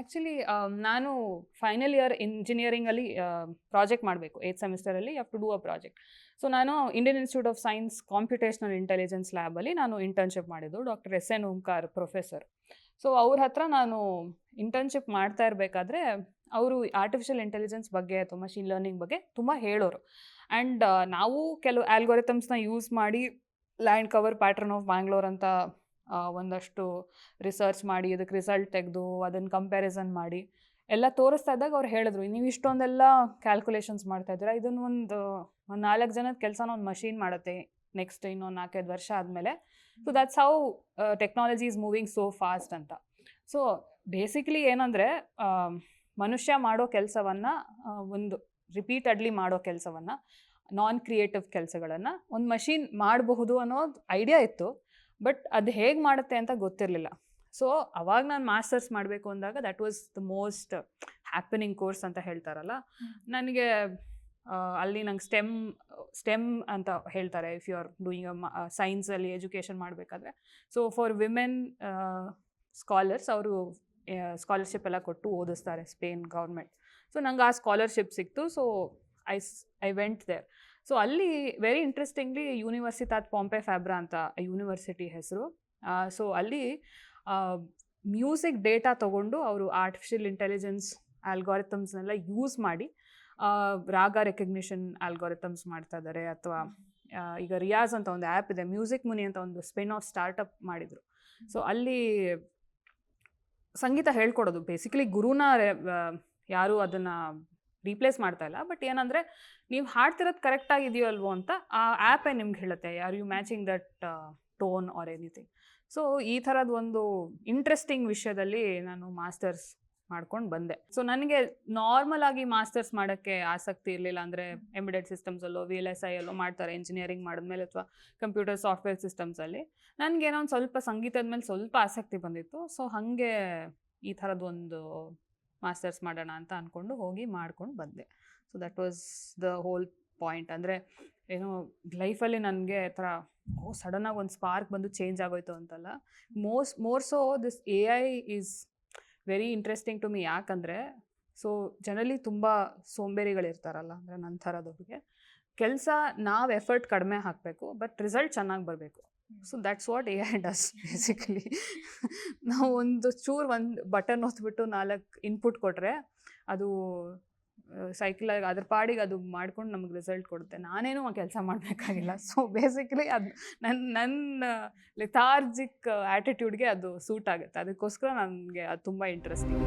Actually ನಾನು final year ಇಂಜಿನಿಯರಿಂಗಲ್ಲಿ project ಮಾಡಬೇಕು. Eighth ಸೆಮಿಸ್ಟರಲ್ಲಿ have to do a project so ನಾನು Indian Institute of Science computational intelligence ಲ್ಯಾಬಲ್ಲಿ ನಾನು internship ಮಾಡಿದ್ದು doctor S N Omkar professor so ಅವ್ರ ಹತ್ರ ನಾನು ಇಂಟರ್ನ್ಶಿಪ್ ಮಾಡ್ತಾ ಇರಬೇಕಾದ್ರೆ, ಅವರು ಆರ್ಟಿಫಿಷಿಯಲ್ ಇಂಟೆಲಿಜೆನ್ಸ್ ಬಗ್ಗೆ ಅಥವಾ ಮಷಿನ್ ಲರ್ನಿಂಗ್ ಬಗ್ಗೆ ತುಂಬ ಹೇಳೋರು. ಆ್ಯಂಡ್ ನಾವು ಕೆಲವು ಆಲ್ಗೊರಿಥಮ್ಸ್ನ ಯೂಸ್ ಮಾಡಿ land cover pattern of Bangalore ಅಂತ ಒಂದಷ್ಟು ರಿಸರ್ಚ್ ಮಾಡಿ ಅದಕ್ಕೆ ರಿಸಲ್ಟ್ ತೆಗೆದು ಅದನ್ನು ಕಂಪ್ಯಾರಿಸನ್ ಮಾಡಿ ಎಲ್ಲ ತೋರಿಸ್ತಾ ಇದ್ದಾಗ ಅವ್ರು ಹೇಳಿದ್ರು ನೀವು ಇಷ್ಟೊಂದೆಲ್ಲ ಕ್ಯಾಲ್ಕುಲೇಷನ್ಸ್ ಮಾಡ್ತಾ ಇದ್ದೀರಾ? ಇದನ್ನು ಒಂದು ಒಂದು ನಾಲ್ಕು ಜನದ ಕೆಲಸನ ಒಂದು ಮಷೀನ್ ಮಾಡುತ್ತೆ ನೆಕ್ಸ್ಟ್ ಇನ್ನೊಂದು ನಾಲ್ಕೈದು ವರ್ಷ ಆದಮೇಲೆ. So that's how technology is moving so fast ಅಂತ. ಸೊ ಬೇಸಿಕ್ಲಿ ಏನಂದರೆ ಮನುಷ್ಯ ಮಾಡೋ ಕೆಲಸವನ್ನು ಒಂದು ರಿಪೀಟಡ್ಲಿ ಮಾಡೋ ಕೆಲಸವನ್ನು ನಾನ್ ಕ್ರಿಯೇಟಿವ್ ಕೆಲಸಗಳನ್ನು ಒಂದು ಮಷೀನ್ ಮಾಡಬಹುದು ಅನ್ನೋದು ಐಡಿಯಾ ಇತ್ತು. ಬಟ್ ಅದು ಹೇಗೆ ಮಾಡುತ್ತೆ ಅಂತ ಗೊತ್ತಿರಲಿಲ್ಲ. ಸೊ ಅವಾಗ ನಾನು ಮಾಸ್ಟರ್ಸ್ ಮಾಡಬೇಕು ಅಂದಾಗ that was the most happening course ಅಂತ ಹೇಳ್ತಾರಲ್ಲ. ನನಗೆ ಅಲ್ಲಿ ನಂಗೆ ಸ್ಟೆಮ್ ಸ್ಟೆಮ್ ಅಂತ ಹೇಳ್ತಾರೆ if you are doing a ಸೈನ್ಸಲ್ಲಿ education ಮಾಡಬೇಕಾದ್ರೆ. ಸೊ ಫಾರ್ ವಿಮೆನ್ ಸ್ಕಾಲರ್ಸ್ ಅವರು ಸ್ಕಾಲರ್ಶಿಪ್ ಎಲ್ಲ ಕೊಟ್ಟು ಓದಿಸ್ತಾರೆ ಸ್ಪೇನ್ ಗೌರ್ಮೆಂಟ್ ಸೊ ನಂಗೆ ಆ ಸ್ಕಾಲರ್ಶಿಪ್ ಸಿಕ್ತು. So I I went there so ಅಲ್ಲಿ very interestingly Universitat Pompeu Fabra ಅಂತ ಯೂನಿವರ್ಸಿಟಿ ಹೆಸರು. ಸೊ ಅಲ್ಲಿ ಮ್ಯೂಸಿಕ್ ಡೇಟಾ ತೊಗೊಂಡು ಅವರು ಆರ್ಟಿಫಿಷಿಯಲ್ ಇಂಟೆಲಿಜೆನ್ಸ್ ಆಲ್ಗಾರಿಥಮ್ಸ್ನೆಲ್ಲ ಯೂಸ್ ಮಾಡಿ ರಾಗ ರೆಕಗ್ನಿಷನ್ ಆಲ್ಗಾರಿಥಮ್ಸ್ ಮಾಡ್ತಾ ಇದ್ದಾರೆ ಅಥವಾ ಈಗ ರಿಯಾಜ್ ಅಂತ ಒಂದು ಆ್ಯಪ್ ಇದೆ ಮ್ಯೂಸಿಕ್ ಮುನಿ ಅಂತ ಒಂದು ಸ್ಪಿನ್ ಆಫ್ ಸ್ಟಾರ್ಟಪ್ ಮಾಡಿದರು ಸೊ ಅಲ್ಲಿ ಸಂಗೀತ ಹೇಳ್ಕೊಡೋದು. ಬೇಸಿಕಲಿ ಗುರುನ ಯಾರು ಅದನ್ನು ರೀಪ್ಲೇಸ್ ಮಾಡ್ತಾ ಇಲ್ಲ. ಬಟ್ ಏನಂದರೆ, ನೀವು ಹಾಡ್ತಿರೋದು ಕರೆಕ್ಟಾಗಿ ಇದೆಯೋ ಅಲ್ವೋ ಅಂತ ಆ ಆ್ಯಪೇ ನಿಮ್ಗೆ ಹೇಳುತ್ತೆ are you matching that tone or anything so ಈ ಥರದ ಒಂದು ಇಂಟ್ರೆಸ್ಟಿಂಗ್ ವಿಷಯದಲ್ಲಿ ನಾನು ಮಾಸ್ಟರ್ಸ್ ಮಾಡ್ಕೊಂಡು ಬಂದೆ. ಸೊ ನನಗೆ ನಾರ್ಮಲ್ ಆಗಿ ಮಾಸ್ಟರ್ಸ್ ಮಾಡೋಕ್ಕೆ ಆಸಕ್ತಿ ಇರಲಿಲ್ಲ ಅಂದರೆ ಎಂಬಿಡೆಡ್ ಸಿಸ್ಟಮ್ಸಲ್ಲೋ ವಿ ಎಲ್ ಎಸ್ ಐ ಅಲ್ಲೋ ಮಾಡ್ತಾರೆ ಇಂಜಿನಿಯರಿಂಗ್ ಮಾಡಿದ್ಮೇಲೆ ಅಥವಾ ಕಂಪ್ಯೂಟರ್ ಸಾಫ್ಟ್ವೇರ್ ಸಿಸ್ಟಮ್ಸಲ್ಲಿ ನನಗೇನೋ ಒಂದು ಸ್ವಲ್ಪ ಸಂಗೀತದ ಮೇಲೆ ಸ್ವಲ್ಪ ಆಸಕ್ತಿ ಬಂದಿತ್ತು. ಸೊ ಹಾಗೆ ಈ ಥರದ್ದು ಒಂದು ಮಾಸ್ಟರ್ಸ್ ಮಾಡೋಣ ಅಂತ ಅಂದ್ಕೊಂಡು ಹೋಗಿ ಮಾಡ್ಕೊಂಡು ಬಂದೆ. So that was the whole point ಅಂದರೆ ಏನೋ ಲೈಫಲ್ಲಿ ನನಗೆ ಥರ ಓ ಸಡನ್ನಾಗಿ ಒಂದು ಸ್ಪಾರ್ಕ್ ಬಂದು ಚೇಂಜ್ ಆಗೋಯ್ತು ಅಂತಲ್ಲ. ಮೋಸ್ more so this A I is very interesting to me ಯಾಕಂದರೆ ಸೊ ಜನರಲಿ ತುಂಬ ಸೋಂಬೇರಿಗಳಿರ್ತಾರಲ್ಲ, ಅಂದರೆ ನನ್ನ ಥರದವ್ರಿಗೆ ಕೆಲಸ ನಾವು ಎಫರ್ಟ್ ಕಡಿಮೆ ಹಾಕಬೇಕು ಬಟ್ ರಿಸಲ್ಟ್ ಚೆನ್ನಾಗಿ ಬರಬೇಕು. So that's what A I does basically ನಾವು ಒಂದು ಚೂರು ಒಂದು ಬಟನ್ ಒತ್ಬಿಟ್ಟು ನಾಲ್ಕು ಇನ್ಪುಟ್ ಕೊಟ್ಟರೆ ಅದು ಸೈಕಲ್ ಅದ್ರ ಪಾಡಿಗೆ ಅದು ಮಾಡ್ಕೊಂಡು ನಮ್ಗೆ ರಿಸಲ್ಟ್ ಕೊಡುತ್ತೆ. ನಾನೇನು ಆ ಕೆಲಸ ಮಾಡಬೇಕಾಗಿಲ್ಲ. ಸೊ ಬೇಸಿಕಲಿ ಅದು ನನ್ನ ನನ್ನ ಲೆಥಾರ್ಜಿಕ್ ಆ್ಯಟಿಟ್ಯೂಡ್ಗೆ ಅದು ಸೂಟ್ ಆಗುತ್ತೆ. ಅದಕ್ಕೋಸ್ಕರ ನನಗೆ ಅದು ತುಂಬ ಇಂಟ್ರೆಸ್ಟಿಂಗ್